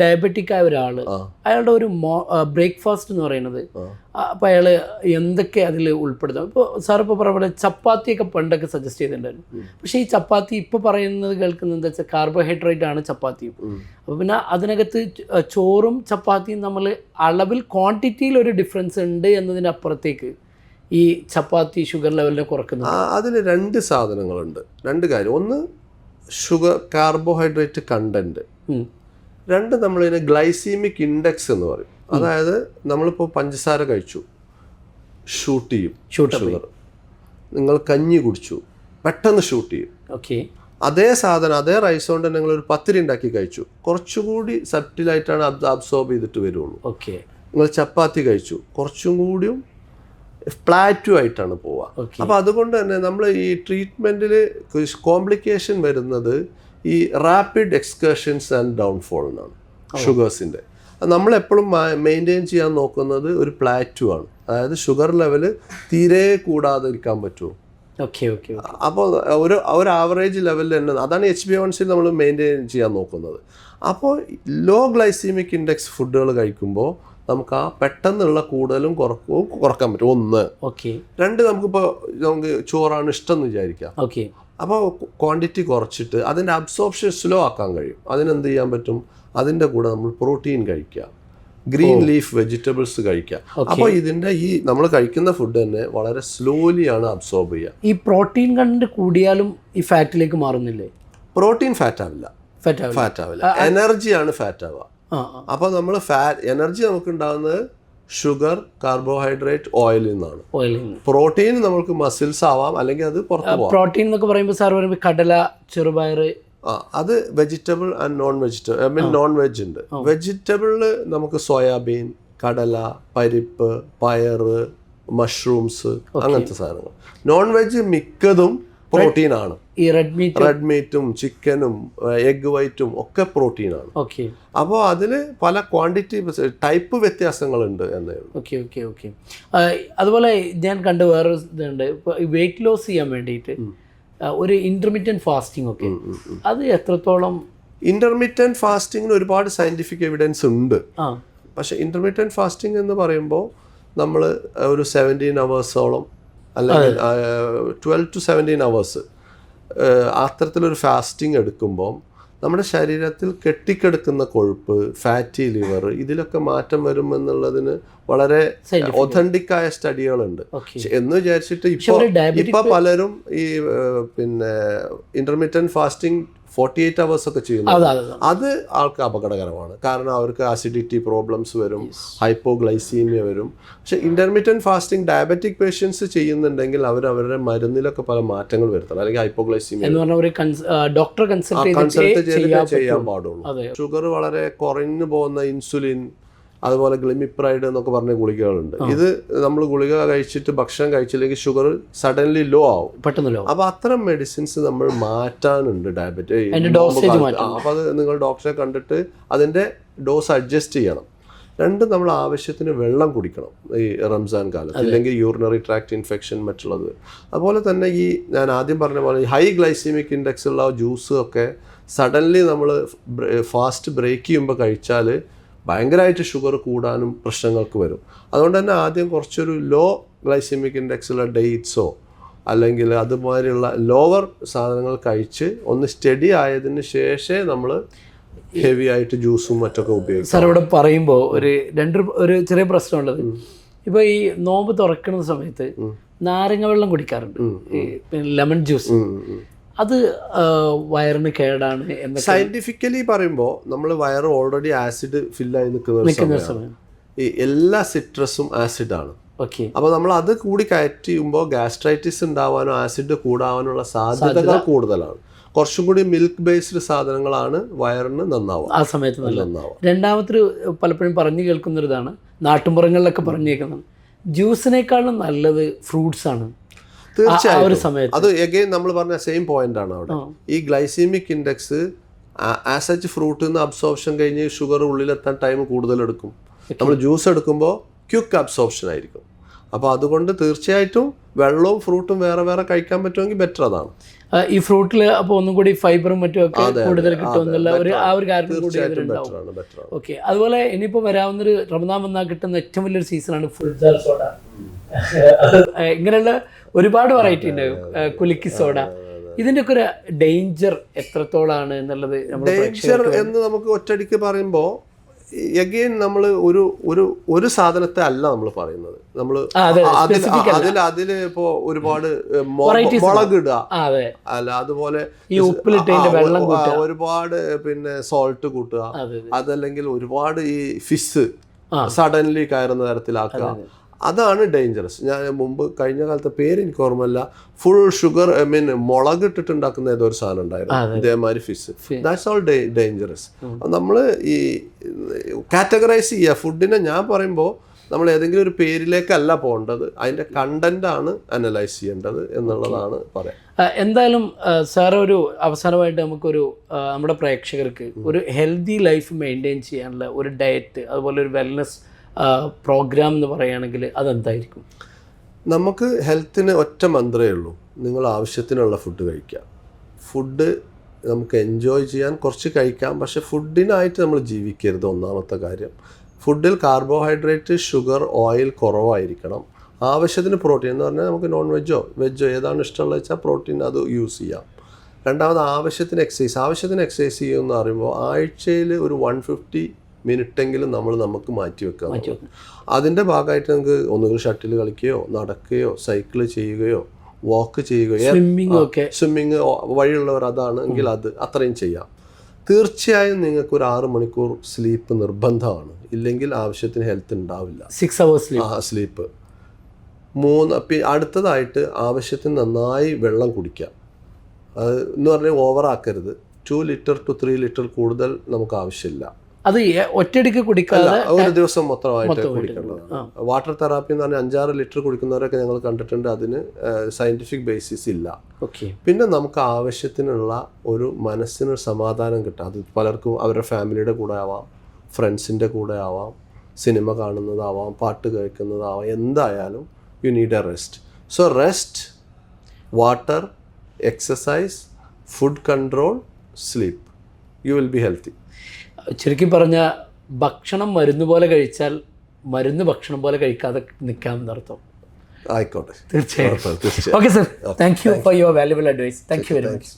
Diabetic ആയ ഒരാൾ അയാളുടെ ഒരു ബ്രേക്ക്ഫാസ്റ്റ് എന്ന് പറയുന്നത്. അപ്പോൾ അയാൾ അയാൾ എന്തൊക്കെ അതിൽ ഉൾപ്പെടുത്താം. ഇപ്പോൾ സാർ ഇപ്പോൾ പറഞ്ഞ പോലെ ചപ്പാത്തിയൊക്കെ പണ്ടൊക്കെ സജസ്റ്റ് ചെയ്തിട്ടുണ്ടായിരുന്നു. പക്ഷേ ഈ ചപ്പാത്തി ഇപ്പോൾ പറയുന്നത് കേൾക്കുന്നത് എന്താ വെച്ചാൽ കാർബോഹൈഡ്രേറ്റ് ആണ് ചപ്പാത്തിയും. അപ്പോൾ പിന്നെ അതിനകത്ത് ചോറും ചപ്പാത്തിയും നമ്മൾ അളവിൽ ക്വാണ്ടിറ്റിയിൽ ഒരു ഡിഫറൻസ് ഉണ്ട് എന്നതിനപ്പുറത്തേക്ക് ഈ ചപ്പാത്തി ഷുഗർ ലെവലിനെ കുറക്കുന്നത്. അതിൽ രണ്ട് സാധനങ്ങളുണ്ട്. രണ്ട് കാര്യം. ഒന്ന് ഷുഗർ കാർബോഹൈഡ്രേറ്റ് കണ്ടന്റ്. രണ്ട് നമ്മളിതിനെ ഗ്ലൈസീമിക് ഇൻഡെക്സ് എന്ന് പറയും. അതായത് നമ്മളിപ്പോൾ പഞ്ചസാര കഴിച്ചു. ഷൂട്ട് ചെയ്യും. Shoot sugar. നിങ്ങൾ കഞ്ഞി കുടിച്ചു. പെട്ടെന്ന് ഷൂട്ട് ചെയ്യും. ഓക്കെ. അതേ സാധനം അതേ റൈസ് കൊണ്ട് നിങ്ങൾ ഒരു പത്തിരി ഉണ്ടാക്കി കഴിച്ചു. കുറച്ചുകൂടി സബ്റ്റിലായിട്ടാണ് അത് അബ്സോർബ് ചെയ്തിട്ട് വരുള്ളൂ. ഓക്കെ. നിങ്ങൾ ചപ്പാത്തി കഴിച്ചു. കുറച്ചും കൂടിയും പ്ലാറ്റു ആയിട്ടാണ് പോവുക. അപ്പോൾ അതുകൊണ്ട് തന്നെ നമ്മൾ ഈ ട്രീറ്റ്മെന്റിൽ കോംപ്ലിക്കേഷൻ വരുന്നത് ഈ റാപ്പിഡ് എക്സ്കേഷൻസ് ആൻഡ് ഡൗൺഫോൾ ഡൗൺഫോളിനാണ് ഷുഗേഴ്സിന്റെ നമ്മളെപ്പോഴും മെയിന്റെയിൻ ചെയ്യാൻ നോക്കുന്നത് ഒരു പ്ലാറ്റു ആണ്. അതായത് ഷുഗർ ലെവൽ തീരെ കൂടാതെ ഇരിക്കാൻ പറ്റുമോ? ഓക്കെ ഓക്കെ അപ്പോൾ ഒരു ഒരു ആവറേജ് ലെവലിൽ തന്നെ. അതാണ് എച്ച് ബി വൺസിൽ നമ്മൾ മെയിന്റെയിൻ ചെയ്യാൻ നോക്കുന്നത്. അപ്പോൾ ലോ ഗ്ലൈസീമിക് ഇൻഡെക്സ് ഫുഡുകൾ കഴിക്കുമ്പോൾ നമുക്ക് ആ പെട്ടെന്നുള്ള കൂടുതലും കുറക്കും കുറയ്ക്കാൻ പറ്റും. ഒന്ന്. ഓക്കെ രണ്ട് നമുക്കിപ്പോൾ നമുക്ക് ചോറാണ് ഇഷ്ടം എന്ന് വിചാരിക്കാം. ഓക്കെ അപ്പോൾ ക്വാണ്ടിറ്റി കുറച്ചിട്ട് അതിന്റെ അബ്സോർപ്ഷൻ സ്ലോ ആക്കാൻ കഴിയും. അതിനെന്ത് ചെയ്യാൻ പറ്റും? അതിന്റെ കൂടെ നമ്മൾ പ്രോട്ടീൻ കഴിക്കുക. ഗ്രീൻ ലീഫ് വെജിറ്റബിൾസ് കഴിക്കുക. അപ്പോൾ ഇതിന്റെ ഈ നമ്മൾ കഴിക്കുന്ന ഫുഡ് തന്നെ വളരെ സ്ലോലിയാണ് അബ്സോർബ് ചെയ്യുക. ഈ പ്രോട്ടീൻ കണ്ട് കൂടിയാലും ഈ ഫാറ്റിലേക്ക് മാറുന്നില്ലേ? പ്രോട്ടീൻ ഫാറ്റ് ആവില്ല. ഫാറ്റ് ആവില്ല. എനർജിയാണ് ഫാറ്റ് ആവുക. അപ്പോൾ നമ്മൾ ഫാറ്റ് എനർജി നമുക്ക് ഉണ്ടാകുന്നത് ഷുഗർ കാർബോഹൈഡ്രേറ്റ് ഓയിലിൽ നിന്നാണ്. ഓയിലിൽ നിന്ന്. പ്രോട്ടീൻ നമുക്ക് മസിൽസ് ആവാം അല്ലെങ്കിൽ അത് പുറത്ത് പോവാം. പ്രോട്ടീൻ എന്നൊക്കെ പറയുമ്പോൾ സാർ പറയുമ്പോൾ കടല ചെറുപയർ ആ അത് vegetable and non vegetable I mean non veg ഉണ്ട് വെജിറ്റബിളിൽ നമുക്ക് സോയാബീൻ കടല പരിപ്പ് പയറ് മഷ്റൂംസ് അങ്ങനത്തെ സാധനങ്ങൾ. നോൺ വെജ് മിക്കതും പ്രോട്ടീൻ ആണ് ഈ റെഡ് റെഡ്മീറ്റും റെഡ് മീറ്റും ചിക്കനും എഗ് വൈറ്റും ഒക്കെ പ്രോട്ടീനാണ്. ഓക്കെ അപ്പോൾ അതിൽ പല ക്വാണ്ടിറ്റി ടൈപ്പ് വ്യത്യാസങ്ങളുണ്ട് എന്നേ ഓക്കെ ഓക്കെ ഓക്കെ അതുപോലെ ഞാൻ കണ്ട വേറെ ഇതുണ്ട്. ഇപ്പോൾ വെയിറ്റ് ലോസ് ചെയ്യാൻ വേണ്ടിയിട്ട് ഒരു ഇന്റർമീഡിയൻ ഫാസ്റ്റിംഗ് ഒക്കെ. അത് എത്രത്തോളം ഇന്റർമീഡിയൻ ഫാസ്റ്റിംഗിന് ഒരുപാട് സയന്റിഫിക് എവിഡൻസ് ഉണ്ട്. പക്ഷേ ഇന്റർമീഡിയൻ ഫാസ്റ്റിംഗ് എന്ന് പറയുമ്പോൾ നമ്മൾ ഒരു സെവന്റീൻ അവേഴ്സോളം അല്ലെങ്കിൽ ട്വൽവ് ടു സെവന്റീൻ അവേഴ്സ് അത്തരത്തിലൊരു ഫാസ്റ്റിംഗ് എടുക്കുമ്പോൾ നമ്മുടെ ശരീരത്തിൽ കെട്ടിക്കെടുക്കുന്ന കൊഴുപ്പ് ഫാറ്റി ലിവർ ഇതിലൊക്കെ മാറ്റം വരുമെന്നുള്ളതിന് വളരെ ഒതന്റിക് ആയ സ്റ്റഡികളുണ്ട് എന്ന് വിചാരിച്ചിട്ട് ഇപ്പോൾ ഒരു ഇപ്പൊ പലരും ഈ പിന്നെ intermittent fasting forty eight hours ഒക്കെ ചെയ്യുന്നു അതെ ആൾക്ക് അപകടകരമാണ്. കാരണം അവർക്ക് ആസിഡിറ്റി പ്രോബ്ലംസ് വരും ഹൈപ്പോഗ്ലൈസീമിയ വരും. പക്ഷെ ഇന്റർമീഡിയൻ ഫാസ്റ്റിംഗ് ഡയബറ്റിക് പേഷ്യൻസ് ചെയ്യുന്നുണ്ടെങ്കിൽ അവർ അവരുടെ മരുന്നിലൊക്കെ പല മാറ്റങ്ങൾ വരുത്തണം. അല്ലെങ്കിൽ ഹൈപ്പോഗ്ലൈസീമിയ കൺസൾട്ട് ചെയ്തിട്ടേ ചെയ്യാൻ പാടുള്ളൂ. ഷുഗർ വളരെ കുറഞ്ഞു പോകുന്ന ഇൻസുലിൻ അതുപോലെ ഗ്ലിമിപ്രൈഡ് എന്നൊക്കെ പറഞ്ഞ ഗുളികകളുണ്ട്. ഇത് നമ്മൾ ഗുളിക കഴിച്ചിട്ട് ഭക്ഷണം കഴിച്ചില്ലെങ്കിൽ ഷുഗർ സഡൻലി ലോ ആവും. പെട്ടെന്ന് ലോ അപ്പൊ അത്തരം മെഡിസിൻസ് നമ്മൾ മാറ്റാനുണ്ട് ഡയബറ്റീസ്. അപ്പൊ അത് നിങ്ങൾ ഡോക്ടറെ കണ്ടിട്ട് അതിന്റെ ഡോസ് അഡ്ജസ്റ്റ് ചെയ്യണം. രണ്ട് നമ്മൾ ആവശ്യത്തിന് വെള്ളം കുടിക്കണം ഈ റംസാൻ കാലത്ത്. അല്ലെങ്കിൽ യൂറിനറി ട്രാക്ട് ഇൻഫെക്ഷൻ മറ്റുള്ളത്. അതുപോലെ തന്നെ ഈ ഞാൻ ആദ്യം പറഞ്ഞ പോലെ ഹൈ ഗ്ലൈസീമിക് ഇൻഡെക്സ് ഉള്ള ജ്യൂസ് ഒക്കെ സഡൻലി നമ്മൾ ഫാസ്റ്റ് ബ്രേക്ക് ചെയ്യുമ്പോൾ കഴിച്ചാൽ ഭയങ്കരമായിട്ട് ഷുഗർ കൂടാനും പ്രശ്നങ്ങൾക്ക് വരും. അതുകൊണ്ട് തന്നെ ആദ്യം കുറച്ചൊരു ലോ ഗ്ലൈസിമിക് ഇൻഡെക്സ് ഉള്ള ഡേറ്റ്സോ അല്ലെങ്കിൽ അതുമാതിരിയുള്ള ലോവർ സാധനങ്ങൾ കഴിച്ച് ഒന്ന് സ്റ്റഡി ആയതിന് ശേഷമേ നമ്മൾ ഹെവി ആയിട്ട് ജ്യൂസും മറ്റൊക്കെ ഉപയോഗിക്കും. സാർ ഇവിടെ പറയുമ്പോൾ ഒരു രണ്ട് ഒരു ചെറിയ പ്രശ്നമുള്ളത്. ഇപ്പോൾ ഈ നോമ്പ് തുറക്കുന്ന സമയത്ത് നാരങ്ങ വെള്ളം കുടിക്കാറുണ്ട്. ലെമൺ ജ്യൂസ് അത് വയറിന് കേടാണ് സയന്റിഫിക്കലി പറയുമ്പോൾ നമ്മൾ വയറ് ഓൾറെഡി ആസിഡ് ഫില്ലായി നിൽക്കുന്ന ഒരു സമയം. ഈ എല്ലാ സിട്രസും ആസിഡാണ് ഓക്കെ അപ്പോൾ നമ്മൾ അത് കൂടി കയറ്റിയുമ്പോൾ ഗാസ്ട്രൈറ്റിസ് ഉണ്ടാവാനോ ആസിഡ് കൂടാവാനുള്ള സാധ്യതകൾ കൂടുതലാണ്. കുറച്ചും കൂടി മിൽക്ക് ബേസ്ഡ് സാധനങ്ങളാണ് വയറിന് നന്നാവുക. ആ സമയത്ത് നന്നാവുക. രണ്ടാമതൊരു പലപ്പോഴും പറഞ്ഞു കേൾക്കുന്നൊരിതാണ് നാട്ടുമ്പുറങ്ങളിലൊക്കെ പറഞ്ഞേക്കുന്നത് ജ്യൂസിനേക്കാളും നല്ലത് ഫ്രൂട്ട്സ് ആണ് ഒരു തീർച്ചയായും അത് എഗെയിൻ നമ്മൾ പറഞ്ഞ സെയിം പോയിന്റ് ആണ് അവിടെ. ഈ ഗ്ലൈസീമിക് ഇൻഡെക്സ് ആസച്ച് ഫ്രൂട്ടിൽ നിന്ന് അബ്സോർപ്ഷൻ കഴിഞ്ഞ് ഷുഗർ ഉള്ളിലെത്താൻ ടൈം കൂടുതൽ എടുക്കും. നമ്മൾ ജ്യൂസ് എടുക്കുമ്പോൾ ക്യുക്ക് അബ്സോർപ്ഷൻ ആയിരിക്കും. അപ്പോൾ അതുകൊണ്ട് തീർച്ചയായിട്ടും വെള്ളവും ഫ്രൂട്ടും വേറെ വേറെ കഴിക്കാൻ പറ്റുമെങ്കിൽ ബെറ്റർ അതാണ്. ഈ ഫ്രൂട്ടിൽ അപ്പോൾ ഒന്നും കൂടി ഫൈബറും മറ്റും ഒക്കെ കൂടുതൽ കിട്ടുമെന്നുള്ള ഒരു ആ ഒരു കാര്യം കൂടി ഓക്കെ അതുപോലെ ഇനിയിപ്പോൾ വരാവുന്നൊരു റമദാൻ വന്നാൽ കിട്ടുന്ന ഏറ്റവും വലിയൊരു സീസണാണ് ഫുൾ സോഡ ഇങ്ങനെയുള്ള ഒരുപാട് വെറൈറ്റി ഉണ്ട്. കുലുക്കി സോഡ. ഒക്കെ ഒരു ഡേഞ്ചർ എത്രത്തോളാണ് എന്നുള്ളത് ഡേഞ്ചർ എന്ന് നമുക്ക് ഒറ്റടിക്ക് പറയുമ്പോൾ എഗെയിൻ നമ്മൾ ഒരു ഒരു ഒരു സാധനത്തെ അല്ല നമ്മൾ പറയുന്നത്. നമ്മൾ അതിൽ അതിൽ ഇപ്പോ ഒരുപാട് മുളക് ഇടുക. അല്ല അതുപോലെ ഒരുപാട് പിന്നെ സോൾട്ട് കൂട്ടുക. അതല്ലെങ്കിൽ ഒരുപാട് ഈ ഫിഷ് സഡൻലി കയറുന്ന തരത്തിലാക്കുക. അതാണ് ഡേഞ്ചറസ് ഞാൻ മുമ്പ് കഴിഞ്ഞ കാലത്തെ പേര് എനിക്ക് ഓർമ്മയില്ല. ഫുൾ ഷുഗർ ഐ മീൻ മുളക് ഇട്ടിട്ടുണ്ടാക്കുന്ന ഏതോ ഒരു സാധനം ഉണ്ടായിരുന്നു. ഇതേമാതിരി ഫിഷ് ദാറ്റ്സ് ഓൾ ഡേഞ്ചറസ് നമ്മൾ ഈ കാറ്റഗറൈസ് ചെയ്യുക. ഫുഡിനെ ഞാൻ പറയുമ്പോൾ നമ്മൾ ഏതെങ്കിലും ഒരു പേരിലേക്കല്ല പോകേണ്ടത്. അതിന്റെ കണ്ടന്റ് ആണ് അനലൈസ് ചെയ്യേണ്ടത് എന്നുള്ളതാണ് പറയാം. എന്തായാലും സാർ ഒരു അവസാനമായിട്ട് നമുക്കൊരു നമ്മുടെ പ്രേക്ഷകർക്ക് ഒരു ഹെൽത്തി ലൈഫ് മെയിന്റെയിൻ ചെയ്യാനുള്ള ഒരു ഡയറ്റ് അതുപോലെ ഒരു വെൽനസ് പ്രോഗ്രാം എന്ന് പറയുകയാണെങ്കിൽ അതെന്തായിരിക്കും? നമുക്ക് ഹെൽത്തിന് ഒറ്റ മന്ത്രമേ ഉള്ളൂ. നിങ്ങൾ ആവശ്യത്തിനുള്ള ഫുഡ് കഴിക്കുക. ഫുഡ് നമുക്ക് എൻജോയ് ചെയ്യാൻ കുറച്ച് കഴിക്കാം. പക്ഷെ ഫുഡിനായിട്ട് നമ്മൾ ജീവിക്കരുത് ഒന്നാമത്തെ കാര്യം. ഫുഡിൽ കാർബോഹൈഡ്രേറ്റ് ഷുഗർ ഓയിൽ കുറവായിരിക്കണം. ആവശ്യത്തിന് പ്രോട്ടീൻ എന്ന് പറഞ്ഞാൽ നമുക്ക് നോൺ വെജോ വെജോ ഏതാണ് ഇഷ്ടമുള്ളത് വെച്ചാൽ പ്രോട്ടീൻ അത് യൂസ് ചെയ്യാം. രണ്ടാമത് ആവശ്യത്തിന് എക്സസൈസ് ആവശ്യത്തിന് എക്സസൈസ് ചെയ്യുമെന്ന് പറയുമ്പോൾ ആഴ്ചയിൽ ഒരു വൺ ഫിഫ്റ്റി മിനിറ്റെങ്കിലും നമ്മൾ നമുക്ക് മാറ്റി അതിന്റെ അതിന്റെ ഭാഗമായിട്ട് നമുക്ക് ഒന്നുകിൽ ഷട്ടിൽ കളിക്കുകയോ നടക്കുകയോ സൈക്കിൾ ചെയ്യുകയോ വാക്ക് ചെയ്യുകയോ സ്വിമ്മിംഗ് സ്വിമ്മിങ് വഴിയുള്ളവർ അതാണെങ്കിൽ അത് അത്രയും ചെയ്യാം. തീർച്ചയായും നിങ്ങൾക്ക് ഒരു ആറ് മണിക്കൂർ സ്ലീപ്പ് നിർബന്ധമാണ്. ഇല്ലെങ്കിൽ ആവശ്യത്തിന് ഹെൽത്ത് ഉണ്ടാവില്ല. സിക്സ് അവേഴ്സ് സ്ലീപ്പ് മൂന്ന് അടുത്തതായിട്ട് ആവശ്യത്തിന് നന്നായി വെള്ളം കുടിക്കാം. അത് എന്ന് പറഞ്ഞാൽ ഓവറാക്കരുത് two litre two three litre കൂടുതൽ നമുക്ക് ആവശ്യമില്ല. അത് ഒറ്റയടിക്ക് കുടിക്കാതെ ഒരു ദിവസം മൊത്തമായിട്ട് വാട്ടർ തെറാപ്പി എന്ന് പറഞ്ഞാൽ അഞ്ചാറ് ലിറ്റർ കുടിക്കുന്നവരൊക്കെ ഞങ്ങൾ കണ്ടിട്ടുണ്ട്. അതിന് സയന്റിഫിക് ബേസിസ് ഇല്ല. ഓക്കെ. പിന്നെ നമുക്ക് ആവശ്യത്തിനുള്ള ഒരു മനസ്സിന് സമാധാനം കിട്ടാം. അത് പലർക്കും അവരുടെ ഫാമിലിയുടെ കൂടെ ആവാം ഫ്രണ്ട്സിന്റെ കൂടെ ആവാം സിനിമ കാണുന്നതാവാം പാട്ട് കേൾക്കുന്നതാവാം എന്തായാലും you need a rest so rest water exercise food control sleep you will be healthy ചുരുക്കി പറഞ്ഞ ഭക്ഷണം മരുന്ന് പോലെ കഴിച്ചാൽ മരുന്ന് ഭക്ഷണം പോലെ കഴിക്കാതെ നിൽക്കാം എന്നർത്ഥം ആയിക്കോട്ടെ. തീർച്ചയായും. Okay sir thank you for your valuable advice thank you very much